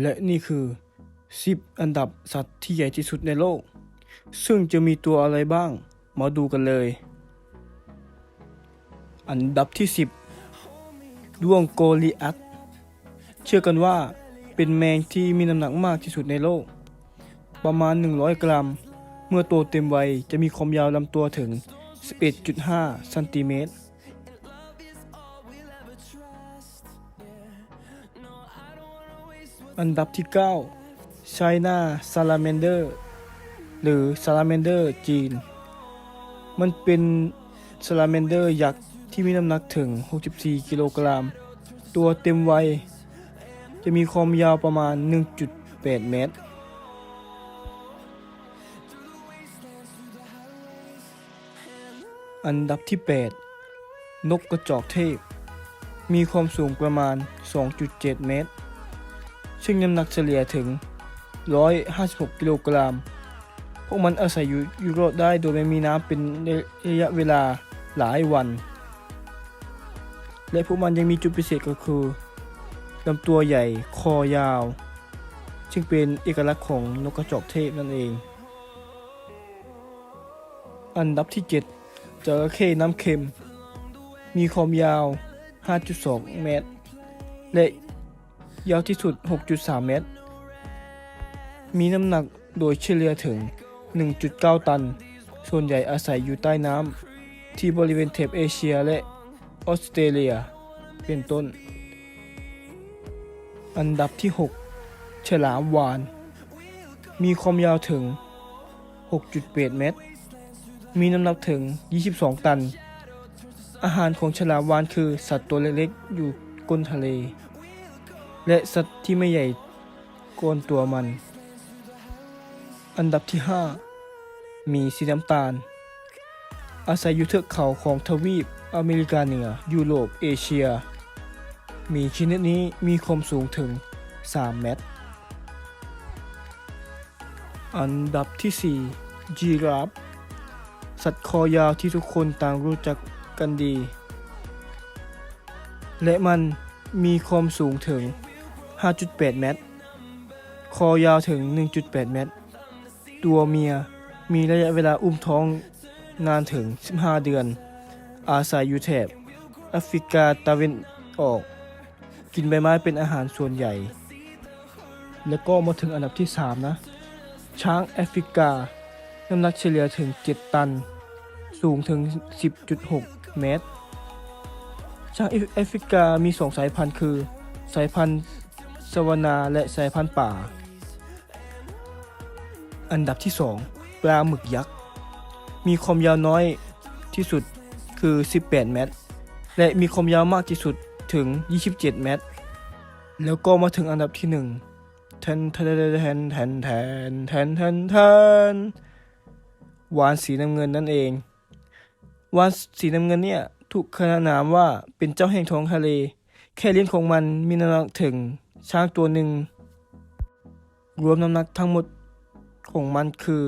และนี่คือ 10 อันดับสัตว์ที่ใหญ่ที่สุดในโลก ซึ่งจะมีตัวอะไรบ้าง มาดูกันเลย อันดับที่ 10 ดวงโกลิอัต เชื่อกันว่าเป็นแมงที่มีน้ำหนักมากที่สุดในโลก ประมาณ 100 กรัม เมื่อโตเต็มวัยจะมีความยาวลำตัวถึง 11.5 ซนติเมตร อันดับที่9 China Salamander หรือ Salamander จีน มันเป็น Salamander ยักษ์ที่มีน้ำหนักถึง 64 กิโลกรัม ตัวเต็มวัย จะมีความยาวประมาณ 1.8 เมตร อันดับที่ 8 นกกระจอกเทพ มีความสูงประมาณ 2.7 เมตร ซึ่งน้ำหนักเฉลี่ยถึง 156 กิโลกรัม พวกมันอาศัยอยู่ยู่รอดได้โดยไม่มีน้ำเป็นระยะเวลาหลายวัน และพวกมันยังมีจุดพิเศษก็คือลำตัวใหญ่คอยาว ซึ่งเป็นเอกลักษณ์ของนกกระจอกเทพนั่นเอง อันดับที่ 7จระเข้น้ำเค็ม มีความยาว 5.2 เมตร และ ยาวที่สุด 6.3 เมตร มีน้ำหนักโดยเฉลี่ยถึง 1.9 ตัน ส่วนใหญ่อาศัยอยู่ใต้น้ำที่บริเวณแถบเอเชียและออสเตรเลีย เป็นต้น อันดับที่ 6 ฉลามวาน มีความยาวถึง 6.8 เมตร มีน้ำหนักถึง 22 ตัน อาหารของฉลามวาฬคือสัตว์ตัวเล็กๆ อยู่ก้นทะเล และสัตว์ที่ไม่ใหญ่โกนตัวมัน อันดับที่ 5 มีสีน้ำตาล อาศัยอยู่เทือกเขาของทวีปอเมริกาเหนือ ยุโรป เอเชีย มีชนิดนี้มีความสูงถึง 3 เมตร อันดับที่ 4 จีราฟ สัตว์คอยาวที่ทุกคนต่างรู้จักกันดี และมันมีความสูงถึง 5.8 เมตร คอยาวถึง 1.8 เมตร ตัวเมียมีระยะเวลาอุ้มท้องนานถึง 15 เดือน อาศัยอยู่แถบแอฟริกาตะวันออก กินใบไม้เป็นอาหารส่วนใหญ่ แล้วก็มาถึงอันดับที่ 3 นะ ช้างแอฟริกา น้ำหนักเฉลี่ยถึง 7 ตัน สูงถึง 10.6 เมตร ช้างแอฟริกามีสองสายพันธุ์คือ สายพันธุ์ สวนาและสายพันธุ์ป่า อันดับที่ 2 ปลาหมึกยักษ์ มีความยาวน้อยที่สุดคือ 18 เมตร และมีความยาวมากที่สุดถึง 27 เมตร แล้วก็มาถึงอันดับที่1แทนแทนแทนแทนแทนแทนแทนแทนวานสีน้ำเงินนั่นเอง วานสีน้ำเงินเนี่ยถูกขนานนามว่าเป็นเจ้าแห่งท้องทะเล แค่เลี้ยงของมันมีน้ำหนักถึงช้างตัวหนึ่ง รวมน้ำหนักทั้งหมดของมันคือ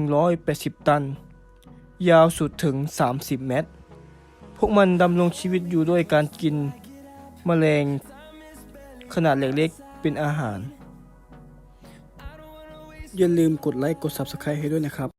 180 ตัน ยาวสุดถึง 30 เมตร พวกมันดำรงชีวิตอยู่ด้วยการกินแมลงขนาดเล็กๆเป็นอาหาร อย่าลืมกดไลค์กด Subscribe ให้ด้วยนะครับ